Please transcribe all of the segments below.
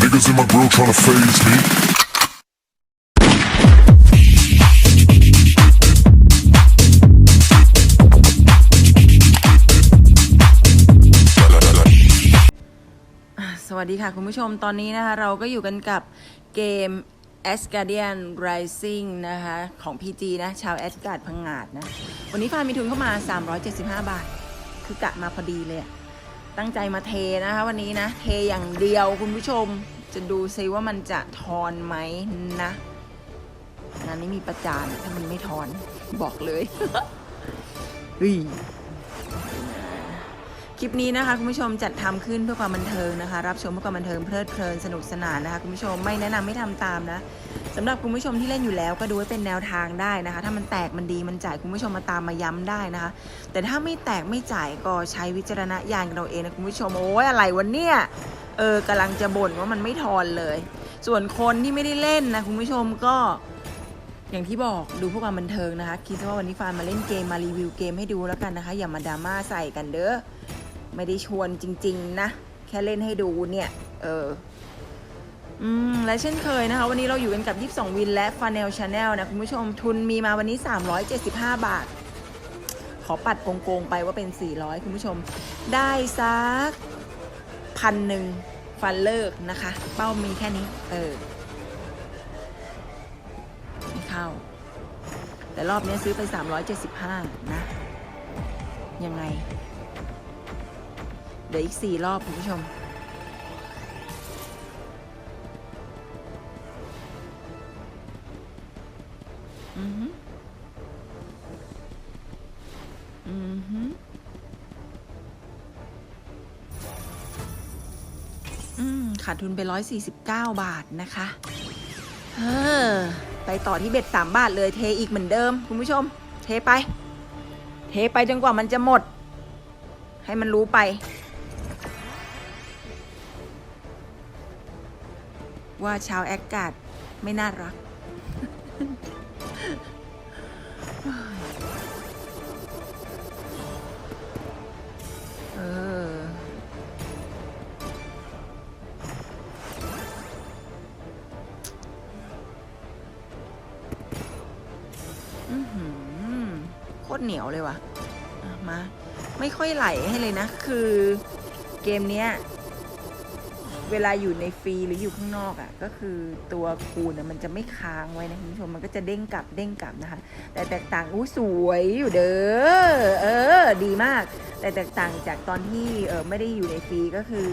Niggas in my grill tryna phase me. สวัสดีค่ะคุณผู้ชมตอนนี้นะคะเราก็อยู่กันกับเกม Asgardian Rising นะคะของ PG นะชาว Asgard พังงาดนะ วันนี้ฟาร์มมีทุนเข้ามา 375 บาท คือกะมาพอดีเลยอะ ตั้งใจมาเทนะคะวันนี้นะ เทอย่างเดียวคุณผู้ชมจะดูซิว่ามันจะทอนไหมนะงานนี้มีประจานถ้ามันไม่ทอนบอกเลยเฮ้ยคลิปนี้นะคะคุณผู้ชมจัดทำขึ้นเพื่อความบันเทิงนะคะ รับชมเพื่อความบันเทิงเพลิดเพลินสนุกสนานนะคะคุณผู้ชมไม่แนะนำไม่ทำตามนะ สำหรับคุณผู้ชมที่เล่นอยู่แล้วก็ดูไว้เป็นแนวทางได้นะคะ ถ้ามันแตกมันดีมันจ่ายคุณผู้ชมมาตามมาย้ำได้นะคะ แต่ถ้าไม่แตกไม่จ่ายก็ใช้วิจารณญาณกันเราเองนะคุณผู้ชมโอ้ยอะไรวันเนี้ยเออกำลังจะบ่นว่ามันไม่ทอนเลย ส่วนคนที่ไม่ได้เล่นนะคุณผู้ชมก็อย่างที่บอกดูพื่อความบันเทิงนะคะ คิดว่าวันนี้ฟานมาเล่นเกมมารีวิวเกมให้ดูแล้วกันนะคะ อย่ามาดราม่าใส่กันเด้อไม่ได้ชวนจริง ๆ นะ แค่เล่นให้ดูเนี่ย เออ อืมและเช่นเคยนะคะ วันนี้เราอยู่กันกับ 22 วินและ Funnel Channel นะ คุณผู้ชมทุนมีมาวันนี้ 375 บาท ขอปัดโกงๆไปว่าเป็น 400 คุณผู้ชม ได้สักพันหนึ่งฟันเลิกนะคะ เป้ามีแค่นี้ เออไม่เข้า แต่รอบนี้ซื้อไป 375 นะ ยังไง เดี๋ยวอีกสี่รอบคุณผู้ชม อือฮึอือฮึอืม ขาดทุนไปร้อยสี่สิบาทนะคะ เออ ไปต่อที่เบ็ดสามบาทเลยเทอีกเหมือนเดิม คุณผู้ชม เทไป เทไปจนกว่ามันจะหมด ให้มันรู้ไปว่าชาวแอคกาดไม่น่ารัก โคตรเหนียวเลยว่ะอะมา ไม่ค่อยไหลให้เลยนะ คือเกมเนี้ย เวลาอยู่ในฟรีหรืออยู่ข้างนอกอะ่ะ ก็คือตัวคูณอะมันจะไม่ค้างไว้นะคุณผู้ชมมันก็จะเด้งกลับเด้งกลับนะคะ แต่แตกต่างอู้สวยอยู่เด้อเออ ดีมาก แต่แตกต่างจากตอนที่เออไม่ได้อยู่ในฟรีก็คือ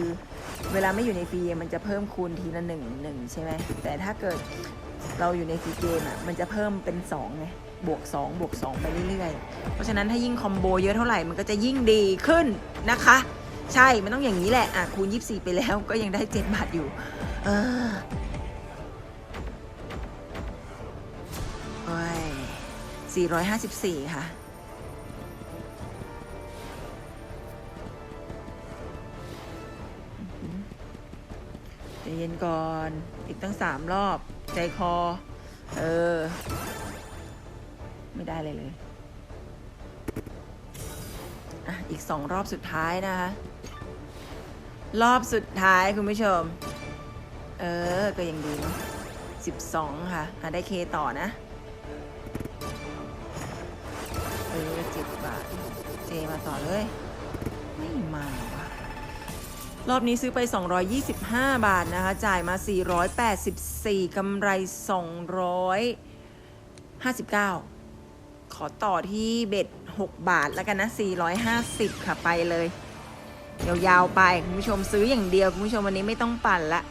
เวลาไม่อยู่ในฟรีมันจะเพิ่มคูณทีละหนึ่งหนึ่งใช่ไหมแต่ถ้าเกิด เราอยู่ในฟรีเกมอะมันจะเพิ่มเป็นสองไงบวก2บวก2ไปเรื่อยๆ เพราะฉะนั้นถ้ายิ่งคอมโบเยอะเท่าไหร่มันก็จะยิ่งดีขึ้นนะคะ ใช่ มันต้องอย่างนี้แหละ อะ คูณ 24 ไปแล้วก็ยังได้ 7 บาทอยู่ เออโอ้ย454 ค่ะใจเย็นก่อน อีกตั้งสามรอบ ใจคอ เออ ไม่ได้เลยเลยอะอีกสองรอบสุดท้ายนะคะ รอบสุดท้ายคุณผู้ชม เออ ก็ยังดีเนาะสิบสองค่ะ อะ ได้เคต่อนะ เออเจ็ดบาท เจมาต่อเลย ไม่มาว่ะ รอบนี้ซื้อไป 225 บาทนะคะ จ่ายมา 484 กำไร 259 ขอต่อที่เบ็ด 6 บาทแล้วกันนะ 450 ค่ะไปเลย ยาวๆไป คุณผู้ชมซื้ออย่างเดียว คุณผู้ชมวันนี้ไม่ต้องปั่นละ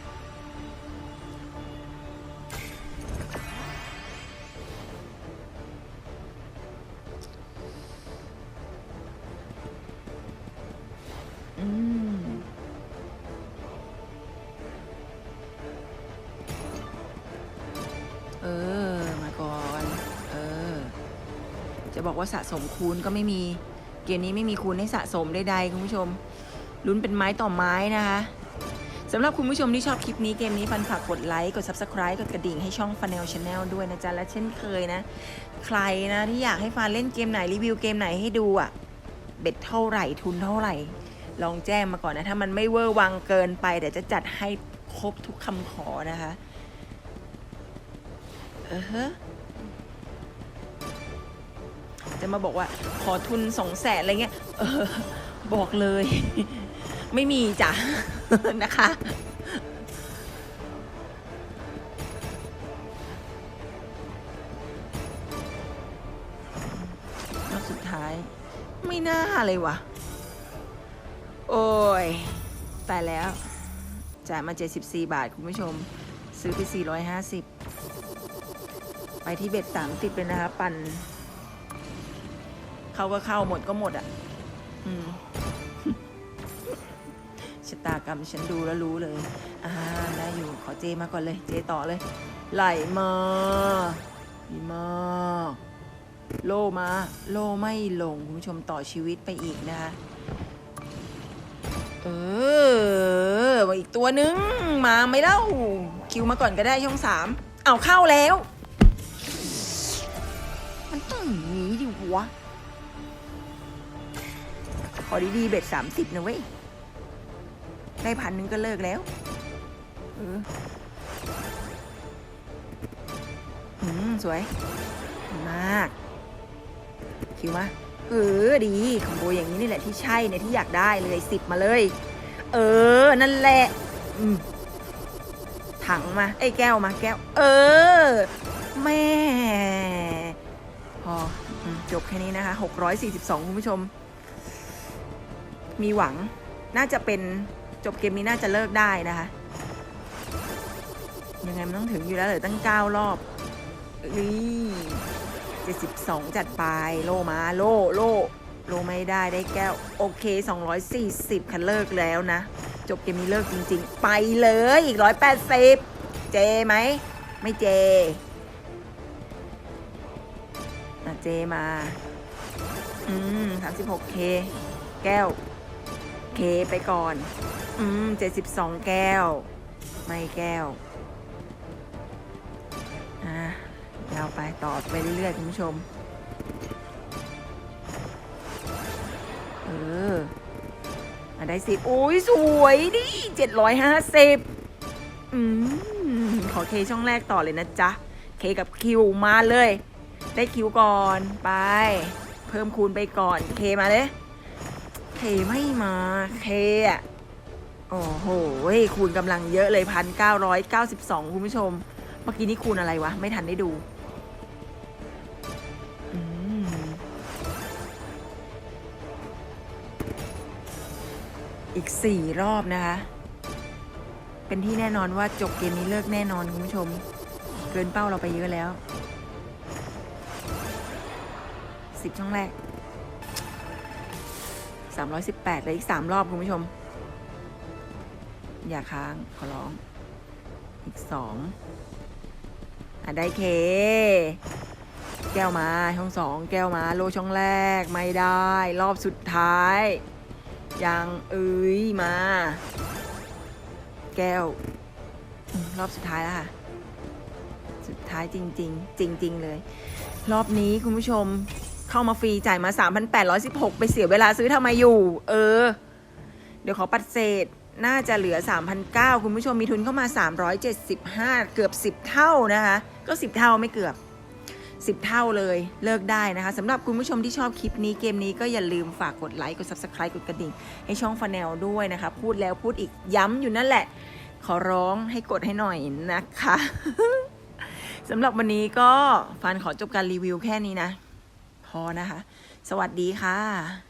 จะบอกว่าสะสมคูณก็ไม่มี เกมนี้ไม่มีคูณให้สะสมใดๆคุณผู้ชม ลุ้นเป็นไม้ต่อไม้นะคะสำหรับคุณผู้ชมที่ชอบคลิปนี้เกมนี้ฟันฝากกดไลค์ กด Subscribe กดกระดิ่งให้ช่อง Funnel Channel ด้วยนะจ๊ะ และเช่นเคยนะ ใครนะที่อยากให้ฟานเล่นเกมไหน รีวิวเกมไหนให้ดูอะ่ะ เบ็ดเท่าไหร่ทุนเท่าไหร่ ลองแจ้งมาก่อนนะ ถ้ามันไม่เวอร์วังเกินไปเดี๋ยวจะจัดให้ครบทุกคำขอนะคะ เออฮะ จะมาบอกว่าขอทุนสองแสนอะไรเงี้ยเออบอกเลย ไม่มีจ้ะนะคะรอบสุดท้าย ไม่น่าเลยวะโอ้ยตายแล้วจ่ายมา 74 บาท คุณผู้ชม ซื้อไป 450 ไปที่เบ็ด30เลยนะคะ ปั่น เข้าก็เข้าหมดก็หมดอะอืมชะตากรรมฉันดูแล้วรู้เลย อ่าได้อยู่ขอเจมาก่อนเลย เจต่อเลย ไหลมาดีมากโลมา โลไม่ลง คุณผู้ชมต่อชีวิตไปอีกนะคะเออมาอีกตัวนึง มาไม่เล่า คิวมาก่อนก็ได้ช่องสามเอาเข้าแล้ว มันต้องอย่างนี้ดิวะ ขอดีๆเบ็ดสามสิบนะเว้ย ได้พันหนึ่งก็เลิกแล้วเอออืม สวย มาก คิวมาเออดีคอมโบอย่างนี้นี่แหละที่ใช่เนี่ยที่อยากได้เลยสิบมาเลย เออ นั่นแหละถังมา ไอ้แก้วมาแก้ว เออ แม่ พออจบแค่นี้นะคะ 642 คุณผู้ชม มีหวัง น่าจะเป็นจบเกมนี้น่าจะเลิกได้นะคะ ยังไงมันต้องถึงอยู่แล้วเหลือตั้ง 9 รอบนี่72 จัดไป โลมาโลโลโลไม่ได้ได้แก้ว โอเค 240 คันเลิกแล้วนะ จบเกมนี้เลิกจริง ๆ ไปเลยอีก 180 เจไหม ไม่เจอะเจมา อืม 36K แก้ว เคไปก่อน อืม72แก้ว ไม่แก้ว อะยาวไปต่อไปเรื่อยๆคุณผู้ชม เอออะได้สิโอ้ยสวยดิเจ็ดร้อยห้าสิบอืม ขอเคช่องแรกต่อเลยนะจ๊ะ เคกับคิวมาเลย ได้คิวก่อนไป เพิ่มคูณไปก่อนเคมาเลย เคไม่มาเคอะโอ้โหคูณกำลังเยอะเลยพันเก้าร้อยเก้าสิบสองคุณผู้ชม เมื่อกี้นี่คูณอะไรวะ ไม่ทันได้ดูอีกสี่รอบนะคะ เป็นที่แน่นอนว่าจบเกมนี้เลิกแน่นอนคุณผู้ชม เกินเป้าเราไปเยอะแล้วสิบช่องแรก สามร้อยสิบแปดเลยอีกสามรอบ คุณผู้ชม อย่าค้าง ขอร้อง อีกสองอะ ได้เค แก้วมา ช่องสอง แก้วมา โลช่องแรกไม่ได้ รอบสุดท้ายยังเอ้ยมา แก้ว รอบสุดท้ายแล้วค่ะ สุดท้ายจริง ๆ จริง ๆ เลย รอบนี้คุณผู้ชม เข้ามาฟรีจ่ายมา 3,816 ไปเสียเวลาซื้อทำไมอยู่ เออ เดี๋ยวขอปัดเศษน่าจะเหลือ 3,009คุณผู้ชมมีทุนเข้ามา 375 เกือบ 10 เท่านะคะ ก็ 10 เท่าไม่เกือบ 10 เท่าเลยเลิกได้นะคะสำหรับคุณผู้ชมที่ชอบคลิปนี้เกมนี้ก็อย่าลืมฝากกดไลค์กด Subscribe กดกระดิ่ง ให้ช่องฟ n แนลด้วยนะคะ พูดแล้วพูดอีกย้ำอยู่นั่นแหละ ขอร้องให้กดให้หน่อยนะคะสำหรับวันนี้ก็ฟันขอจบการรีวิวแค่นี้นะ พอนะคะ สวัสดีค่ะ